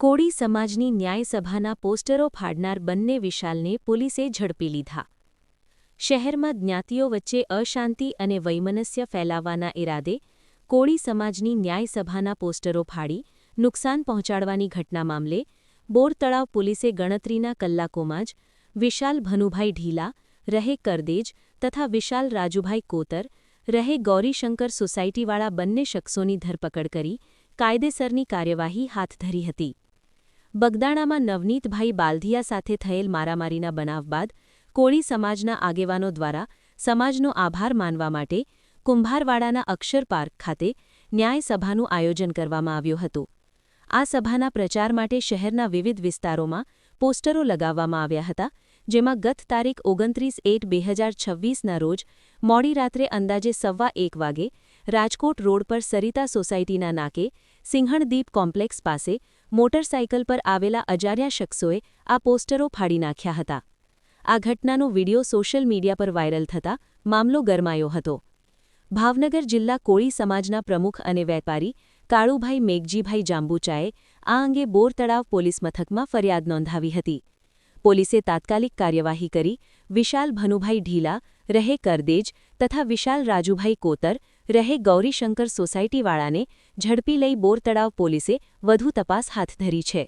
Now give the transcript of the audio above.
કોળી સમાજની ન્યાયસભાના પોસ્ટરો ફાડનાર બંને વિશાલને પોલીસે ઝડપી લીધા. શહેરમાં જ્ઞાતિઓ વચ્ચે અશાંતિ અને વૈમનસ્ય ફેલાવવાના ઇરાદે કોળી સમાજની ન્યાયસભાના પોસ્ટરો ફાડી નુકસાન પહોંચાડવાની ઘટના મામલે બોરતળાવ પોલીસે ગણતરીના કલાકોમાં જ વિશાલ ભનુભાઈ ઢીલા, રહે કરદેજ તથા વિશાલ રાજુભાઈ કોતર, રહે ગૌરીશંકર સોસાયટીવાળા બંને શખ્સોની ધરપકડ કરી કાયદેસરની કાર્યવાહી હાથ ધરી હતી. બગદાણામાં નવનીતભાઈ બાલધિયા સાથે થયેલ મારામારીના બનાવ બાદ કોળી સમાજના આગેવાનો દ્વારા સમાજનો આભાર માનવા માટે કુંભારવાડાના અક્ષર પાર્ક ખાતે ન્યાયસભાનું આયોજન કરવામાં આવ્યું હતું. આ સભાના પ્રચાર માટે શહેરના વિવિધ વિસ્તારોમાં પોસ્ટરો લગાવવામાં આવ્યા હતા, જેમાં ગત તારીખ ઓગણત્રીસ એટ બે હજાર છવ્વીસના રોજ મોડી રાત્રે અંદાજે સવા એક વાગે રાજકોટ રોડ પર સરિતા સોસાયટીના નાકે સિંહણદીપ કોમ્પ્લેક્સ પાસે મોટરસાયકલ પર આવેલા અજાર્યા શખ્સોએ આ પોસ્ટરો ફાડી નાખ્યા હતા. આ ઘટનાનો વિડિયો સોશિયલ મીડિયા પર વાયરલ થતા મામલો ગરમાયો હતો. ભાવનગર જિલ્લા કોળી સમાજના પ્રમુખ અને વેપારી કાળુભાઈ મેઘજીભાઈ જાંબુચાએ આ અંગે બોર તળાવ પોલીસ મથકમાં ફરિયાદ નોંધાવી હતી. પોલીસે તાત્કાલિક કાર્યવાહી કરી વિશાલ ભનુભાઈ ઢીલા, રહે કરદેજ તથા વિશાલ રાજુભાઈ કોતર રહે ગૌરીશંકર સોસાયટીવાળાને ઝડપી લઈ બોરતળાવ પોલીસે વધુ તપાસ હાથ ધરી છે.